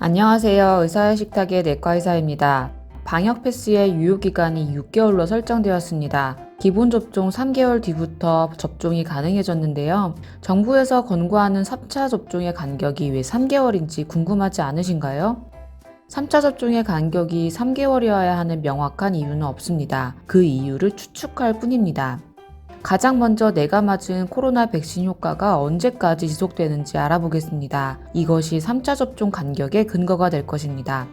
안녕하세요. 의사의 식탁의 내과의사입니다. 방역 패스의 유효 기간이 6개월로 설정되었습니다. 기본 접종 3개월 뒤부터 접종이 가능해졌는데요. 정부에서 권고하는 3차 접종의 간격이 왜 3개월인지 궁금하지 않으신가요? 3차 접종의 간격이 3개월이어야 하는 명확한 이유는 없습니다. 그 이유를 추측할 뿐입니다. 가장 먼저 내가 맞은 코로나 백신 효과가 언제까지 지속되는지 알아보겠습니다. 이것이 3차 접종 간격의 근거가 될 것입니다.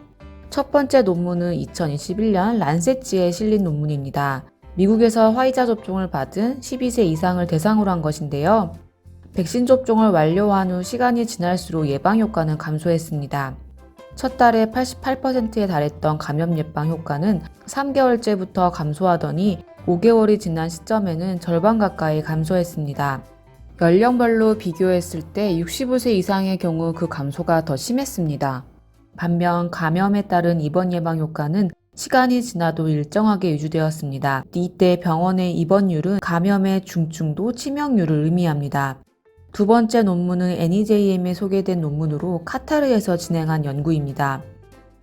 첫 번째 논문은 2021년 란셋지에 실린 논문입니다. 미국에서 화이자 접종을 받은 12세 이상을 대상으로 한 것인데요. 백신 접종을 완료한 후 시간이 지날수록 예방 효과는 감소했습니다. 첫 달에 88%에 달했던 감염 예방 효과는 3개월째부터 감소하더니 5개월이 지난 시점에는 절반 가까이 감소했습니다. 연령별로 비교했을 때 65세 이상의 경우 그 감소가 더 심했습니다. 반면 감염에 따른 입원 예방 효과는 시간이 지나도 일정하게 유지되었습니다. 이때 병원의 입원율은 감염의 중증도 치명률을 의미합니다. 두 번째 논문은 NEJM에 소개된 논문으로 카타르에서 진행한 연구입니다.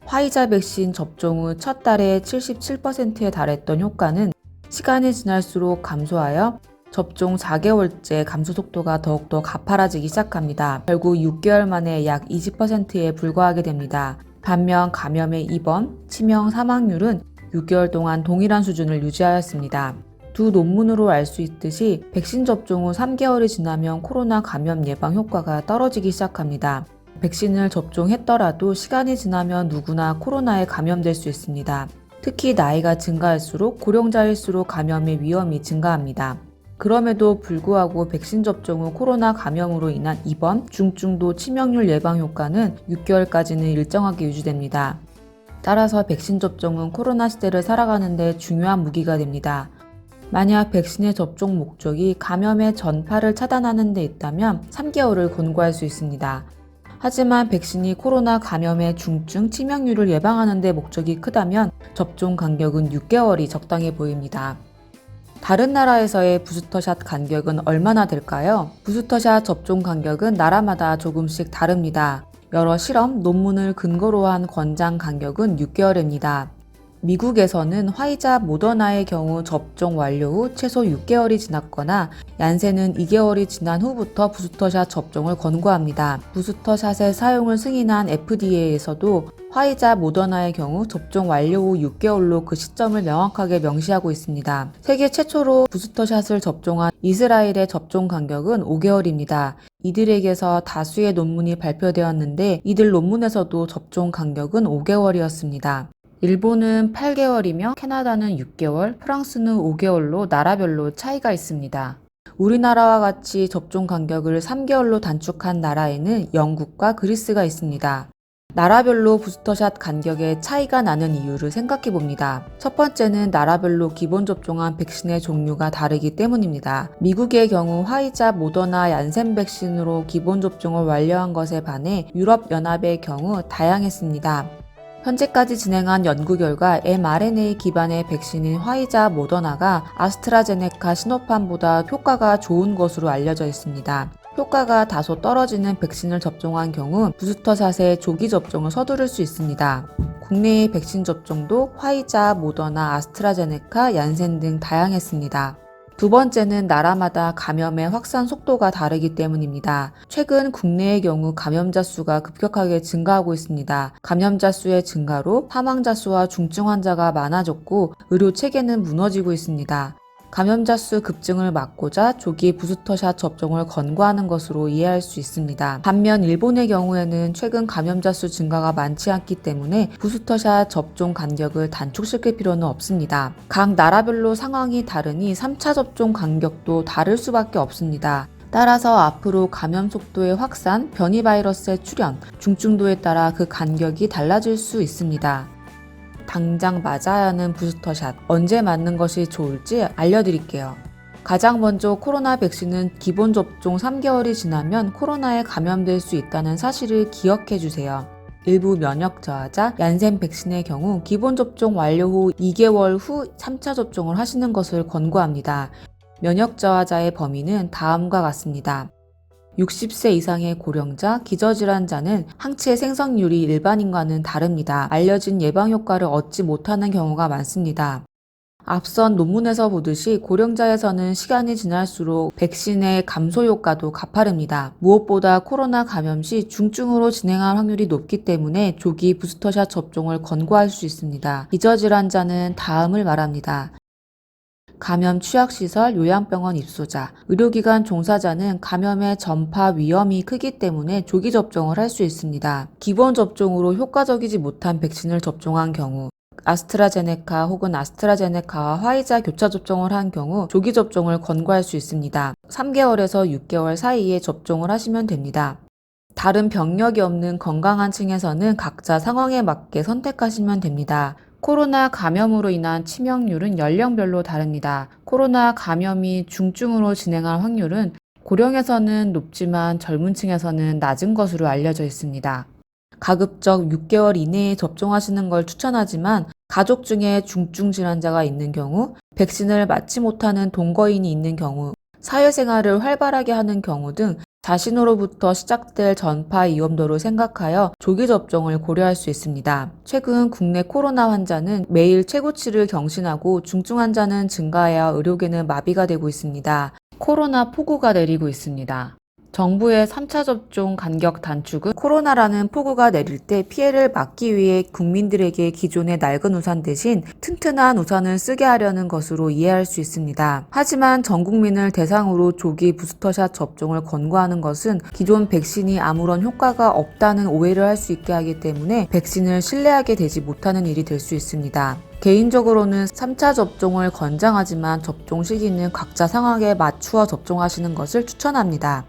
화이자 백신 접종 후 첫 달에 77%에 달했던 효과는 시간이 지날수록 감소하여 접종 4개월째 감소 속도가 더욱더 가파라지기 시작합니다. 결국 6개월 만에 약 20%에 불과하게 됩니다. 반면 감염의 입원, 치명, 사망률은 6개월 동안 동일한 수준을 유지하였습니다. 두 논문으로 알 수 있듯이 백신 접종 후 3개월이 지나면 코로나 감염 예방 효과가 떨어지기 시작합니다. 백신을 접종했더라도 시간이 지나면 누구나 코로나에 감염될 수 있습니다. 특히 나이가 증가할수록 고령자일수록 감염의 위험이 증가합니다. 그럼에도 불구하고 백신 접종 후 코로나 감염으로 인한 입원, 중증도 치명률 예방 효과는 6개월까지는 일정하게 유지됩니다. 따라서 백신 접종은 코로나 시대를 살아가는데 중요한 무기가 됩니다. 만약 백신의 접종 목적이 감염의 전파를 차단하는 데 있다면 3개월을 권고할 수 있습니다. 하지만 백신이 코로나 감염의 중증 치명률을 예방하는 데 목적이 크다면 접종 간격은 6개월이 적당해 보입니다. 다른 나라에서의 부스터샷 간격은 얼마나 될까요? 부스터샷 접종 간격은 나라마다 조금씩 다릅니다. 여러 실험, 논문을 근거로 한 권장 간격은 6개월입니다. 미국에서는 화이자 모더나의 경우 접종 완료 후 최소 6개월이 지났거나 얀센은 2개월이 지난 후부터 부스터샷 접종을 권고합니다. 부스터샷의 사용을 승인한 FDA에서도 화이자 모더나의 경우 접종 완료 후 6개월로 그 시점을 명확하게 명시하고 있습니다. 세계 최초로 부스터샷을 접종한 이스라엘의 접종 간격은 5개월입니다. 이들에게서 다수의 논문이 발표되었는데 이들 논문에서도 접종 간격은 5개월이었습니다. 일본은 8개월이며 캐나다는 6개월, 프랑스는 5개월로 나라별로 차이가 있습니다. 우리나라와 같이 접종 간격을 3개월로 단축한 나라에는 영국과 그리스가 있습니다. 나라별로 부스터샷 간격에 차이가 나는 이유를 생각해 봅니다. 첫 번째는 나라별로 기본 접종한 백신의 종류가 다르기 때문입니다. 미국의 경우 화이자, 모더나, 얀센 백신으로 기본 접종을 완료한 것에 반해 유럽연합의 경우 다양했습니다. 현재까지 진행한 연구 결과 mRNA 기반의 백신인 화이자 모더나가 아스트라제네카 시노판보다 효과가 좋은 것으로 알려져 있습니다. 효과가 다소 떨어지는 백신을 접종한 경우 부스터샷의 조기 접종을 서두를 수 있습니다. 국내의 백신 접종도 화이자, 모더나, 아스트라제네카, 얀센 등 다양했습니다. 두 번째는 나라마다 감염의 확산 속도가 다르기 때문입니다. 최근 국내의 경우 감염자 수가 급격하게 증가하고 있습니다. 감염자 수의 증가로 사망자 수와 중증 환자가 많아졌고 의료 체계는 무너지고 있습니다. 감염자 수 급증을 막고자 조기 부스터샷 접종을 권고하는 것으로 이해할 수 있습니다. 반면 일본의 경우에는 최근 감염자 수 증가가 많지 않기 때문에 부스터샷 접종 간격을 단축시킬 필요는 없습니다. 각 나라별로 상황이 다르니 3차 접종 간격도 다를 수밖에 없습니다. 따라서 앞으로 감염 속도의 확산, 변이 바이러스의 출현, 중증도에 따라 그 간격이 달라질 수 있습니다. 당장 맞아야 하는 부스터샷 언제 맞는 것이 좋을지 알려드릴게요. 가장 먼저 코로나 백신은 기본 접종 3개월이 지나면 코로나에 감염될 수 있다는 사실을 기억해 주세요. 일부 면역 저하자 얀센 백신의 경우 기본 접종 완료 후 2개월 후 3차 접종을 하시는 것을 권고합니다. 면역 저하자의 범위는 다음과 같습니다. 60세 이상의 고령자, 기저질환자는 항체 생성률이 일반인과는 다릅니다. 알려진 예방 효과를 얻지 못하는 경우가 많습니다. 앞선 논문에서 보듯이 고령자에서는 시간이 지날수록 백신의 감소 효과도 가파릅니다. 무엇보다 코로나 감염 시 중증으로 진행할 확률이 높기 때문에 조기 부스터샷 접종을 권고할 수 있습니다. 기저질환자는 다음을 말합니다. 감염 취약시설, 요양병원 입소자, 의료기관 종사자는 감염의 전파 위험이 크기 때문에 조기 접종을 할 수 있습니다. 기본 접종으로 효과적이지 못한 백신을 접종한 경우, 아스트라제네카 혹은 아스트라제네카와 화이자 교차 접종을 한 경우 조기 접종을 권고할 수 있습니다. 3개월에서 6개월 사이에 접종을 하시면 됩니다. 다른 병력이 없는 건강한 층에서는 각자 상황에 맞게 선택하시면 됩니다. 코로나 감염으로 인한 치명률은 연령별로 다릅니다. 코로나 감염이 중증으로 진행할 확률은 고령에서는 높지만 젊은 층에서는 낮은 것으로 알려져 있습니다. 가급적 6개월 이내에 접종하시는 걸 추천하지만 가족 중에 중증 질환자가 있는 경우, 백신을 맞지 못하는 동거인이 있는 경우, 사회생활을 활발하게 하는 경우 등 자신으로부터 시작될 전파 위험도를 생각하여 조기 접종을 고려할 수 있습니다. 최근 국내 코로나 환자는 매일 최고치를 경신하고 중증 환자는 증가하여 의료계는 마비가 되고 있습니다. 코로나 폭우가 내리고 있습니다. 정부의 3차 접종 간격 단축은 코로나라는 폭우가 내릴 때 피해를 막기 위해 국민들에게 기존의 낡은 우산 대신 튼튼한 우산을 쓰게 하려는 것으로 이해할 수 있습니다. 하지만 전 국민을 대상으로 조기 부스터샷 접종을 권고하는 것은 기존 백신이 아무런 효과가 없다는 오해를 할 수 있게 하기 때문에 백신을 신뢰하게 되지 못하는 일이 될 수 있습니다. 개인적으로는 3차 접종을 권장하지만 접종 시기는 각자 상황에 맞추어 접종하시는 것을 추천합니다.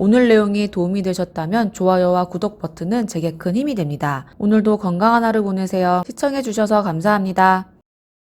오늘 내용이 도움이 되셨다면 좋아요와 구독 버튼은 제게 큰 힘이 됩니다. 오늘도 건강한 하루 보내세요. 시청해주셔서 감사합니다.